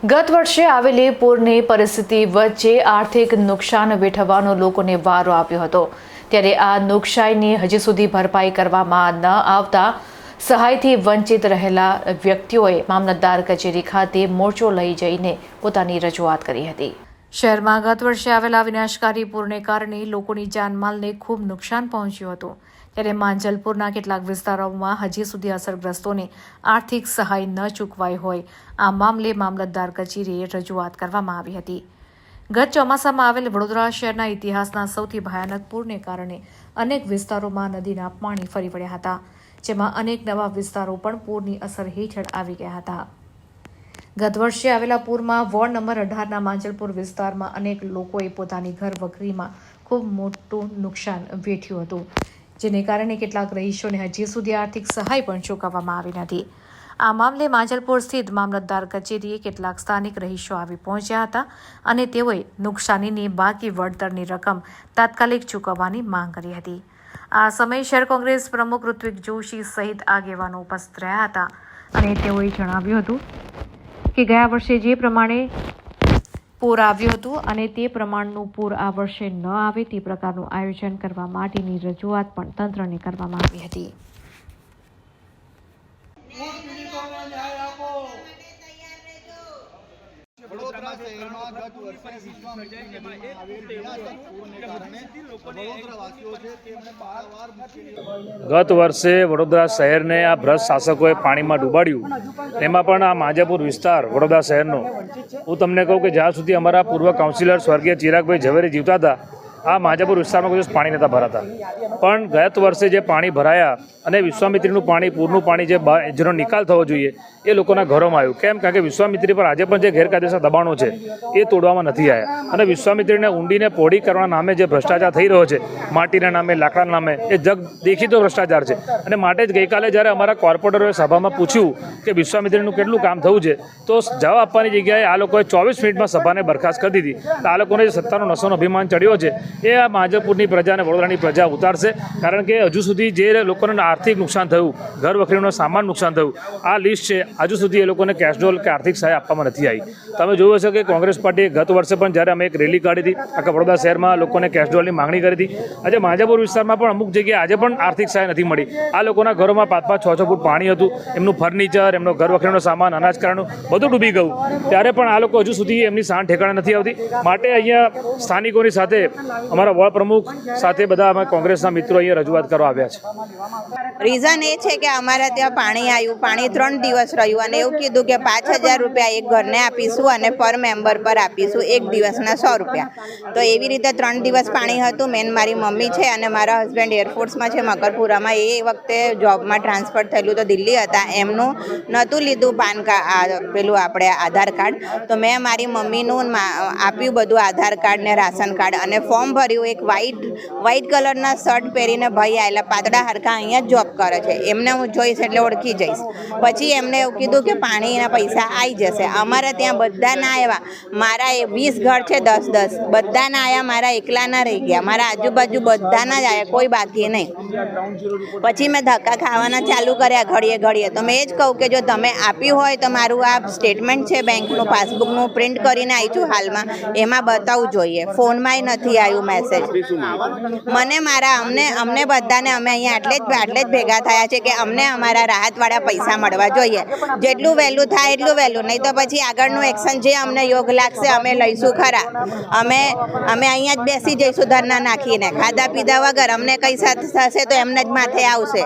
ગત વર્ષે આવેલી પૂરની પરિસ્થિતિ વચ્ચે આર્થિક નુકસાન વેઠવવાનો લોકોને વારો આપ્યો હતો. ત્યારે આ નુકસાનની હજી સુધી ભરપાઈ કરવામાં ન આવતા સહાયથી વંચિત રહેલા વ્યક્તિઓએ મામલતદાર કચેરી ખાતે મોરચો લઈ જઈને પોતાની રજૂઆત કરી હતી. શહેરમાં ગત વર્ષે આવેલા વિનાશકારી પૂરને કારણે લોકોની જાનમાલને ખૂબ નુકસાન પહોંચ્યું હતું. ત્યારે માંજલપુરના કેટલાક વિસ્તારોમાં હજી સુધી અસરગ્રસ્તોને આર્થિક સહાય ન ચૂકવાઈ હોય. આ મામલે મામલતદાર કચેરીએ રજૂઆત કરવામાં આવી હતી. ગત ચોમાસામાં આવેલ વડોદરા શહેરના ઇતિહાસના સૌથી ભયાનક પૂરને કારણે અનેક વિસ્તારોમાં નદીના પાણી ફરી વળ્યા હતા, જેમાં અનેક નવા વિસ્તારો પણ પૂરની અસર હેઠળ આવી ગયા હતા. ગત વર્ષે આવેલા પૂરમાં વોર્ડ નંબર અઢારના માંજલપુર વિસ્તારમાં અનેક લોકોએ પોતાની ઘર વખરીમાં ખૂબ મોટું નુકસાન વેઠ્યું હતું. જેને કારણે કેટલાક રહીશોને હજી સુધી આર્થિક સહાય પણ ચૂકવવામાં આવી નથી. આ મામલે માંજલપુર સ્થિત મામલતદાર કચેરીએ કેટલાક સ્થાનિક રહીશો આવી પહોંચ્યા હતા અને તેઓએ નુકસાનીની બાકી વળતરની રકમ તાત્કાલિક ચૂકવવાની માંગ કરી હતી. આ સમયે શહેર કોંગ્રેસ પ્રમુખ ઋત્વિક જોશી સહિત આગેવાનો ઉપસ્થિત રહ્યા હતા અને તેઓએ જણાવ્યું હતું કે ગયા વર્ષે જે પ્રમાણે પૂર આવ્યું હતું અને તે પ્રમાણનું પૂર આ વર્ષે ન આવે તે પ્રકારનું આયોજન કરવા માટેની રજૂઆત પણ તંત્રને કરવામાં આવી હતી. ગત વર્ષે ગત વર્ષે વડોદરા શહેરને આ ભ્રષ્ટ શાસકોએ પાણીમાં ડૂબાડ્યું. એમાં પણ આ માજાપુર વિસ્તાર વડોદરા શહેરનો. હું તમને કહું કે જ્યાં સુધી અમારા પૂર્વ કાઉન્સિલર સ્વર્ગીય ચિરાગભાઈ ઝવેરી જીવતા હતા આ માજાપુર વિસ્તારમાં કોઈ પાણી નહોતા ભરાતા. પણ ગત વર્ષે જે પાણી ભરાયા અને વિશ્વામિત્રીનું પાણી, પૂરનું પાણી જે જેનો નિકાલ થવો જોઈએ, એ લોકોના ઘરોમાં આવ્યું. કેમ? કારણ કે વિશ્વામિત્રી પર આજે પણ જે ગેરકાયદેસર દબાણો છે, એ તોડવામાં નથી આવ્યા. અને વિશ્વામિત્રીને ઊંડીને પોડી કરવાના નામે જે ભ્રષ્ટાચાર થઈ રહ્યો છે, માટીના નામે, લાકડાના નામે, એ જગ દેખીતો ભ્રષ્ટાચાર છે. અને માટે જ ગઈકાલે જ્યારે અમારા કોર્પોરેટરોએ સભામાં પૂછ્યું કે વિશ્વામિત્રીનું કેટલું કામ થયું છે, તો જવાબ આપવાની જગ્યાએ આ લોકોએ ચોવીસ મિનિટમાં સભાને બરખાસ્ત કરી દીધી. તો આ લોકોને જે સત્તાનો નશોનો અભિમાન ચડ્યો છે એ આ માધવપુરની પ્રજા અને વડોદરાની પ્રજા ઉતારશે. કારણ કે હજુ સુધી જે લોકોને આર્થિક નુકસાન થયું, ઘર વખરીનો સામાન નુકસાન થયું, આ લિસ્ટ છે, હજુ સુધી એ લોકોને કેશડોલ કે આર્થિક સહાય આપવામાં નથી આવી. તમે જોયું હશે કે કોંગ્રેસ પાર્ટીએ ગત વર્ષે પણ જ્યારે અમે એક રેલી કાઢી હતી, આખા વડોદરા શહેરમાં લોકોને કેશડોલની માંગણી કરી હતી. આજે માજાપુર વિસ્તારમાં પણ અમુક જગ્યાએ આજે પણ આર્થિક સહાય નથી મળી. આ લોકોના ઘરોમાં પાંચ પાંચ છ છ ફૂટ પાણી હતું, એમનું ફર્નિચર એમનો ઘર વખરીનો સામાન, અનાજ કરાનું બધું ડૂબી ગયું. ત્યારે પણ આ લોકો હજુ સુધી એમની સાણ ઠેકાણા નથી આવતી. માટે અહીંયા સ્થાનિકોની સાથે અમારા વોર્ડ પ્રમુખ સાથે બધા અમે કોંગ્રેસના મિત્રો અહીંયા રજૂઆત કરવા આવ્યા છે. રીઝન એ છે કે અમારા ત્યાં પાણી આવ્યું, પાણી ત્રણ દિવસ રહ્યું અને એવું કીધું કે પાંચ હજાર રૂપિયા એક ઘરને આપીશું અને પર મેમ્બર પર આપીશું એક દિવસના સો રૂપિયા. તો એવી રીતે ત્રણ દિવસ પાણી હતું. મેન મારી મમ્મી છે અને મારા હસબન્ડ એરફોર્સમાં છે, મકરપુરામાં. એ વખતે જોબમાં ટ્રાન્સફર થયેલું તો દિલ્હી હતા. એમનું નહોતું લીધું પાન કાર્ડ પેલું આપણે આધાર કાર્ડ. તો મેં મારી મમ્મીનું આપ્યું બધું આધાર કાર્ડ ને રાશન કાર્ડ અને ફોર્મ ભર્યું એક વ્હાઈટ વ્હાઈટ કલરના શર્ટ પહેરીને ભાઈ આવેલા પાતળા હરખા અહીંયા જોબ કરે છે. એમને હું જોઈશ એટલે ઓળખી જઈશ. પછી એમને એવું કીધું કે પાણીના પૈસા આવી જશે. અમારે ત્યાં બધા ના આવ્યા મારા એ વીસ ઘર છે દસ દસ. બધા ના આવ્યા મારા એકલાના રહી ગયા. મારા આજુબાજુ બધાના જ આવ્યા કોઈ બાકી નહીં. પછી મેં ધક્કા ખાવાના ચાલુ કર્યા ઘડીએ ઘડીએ. તો મેં એ જ કહું કે જો તમે આપ્યું હોય તો મારું આ સ્ટેટમેન્ટ છે બેંકનું પાસબુકનું પ્રિન્ટ કરીને આવી છું હાલમાં. એમાં બતાવવું જોઈએ. ફોનમાંય નથી આવ્યું મેસેજ મને મારા અમને અમને બધાને અમે અહીંયા આટલે જ આટલે જ ભેગા થયા છે કે અમને અમારા રાહતવાળા પૈસા મળવા જોઈએ. જેટલું વહેલું થાય એટલું વહેલું. નહીં તો પછી આગળનું એક્શન જે અમને યોગ લાગશે અમે લઈશું ખરા. અમે અમે અહીંયા જ બેસી જઈશું ધરના નાખીને. ખાધા પીધા વગર અમને કંઈ થશે તો એમને જ માથે આવશે.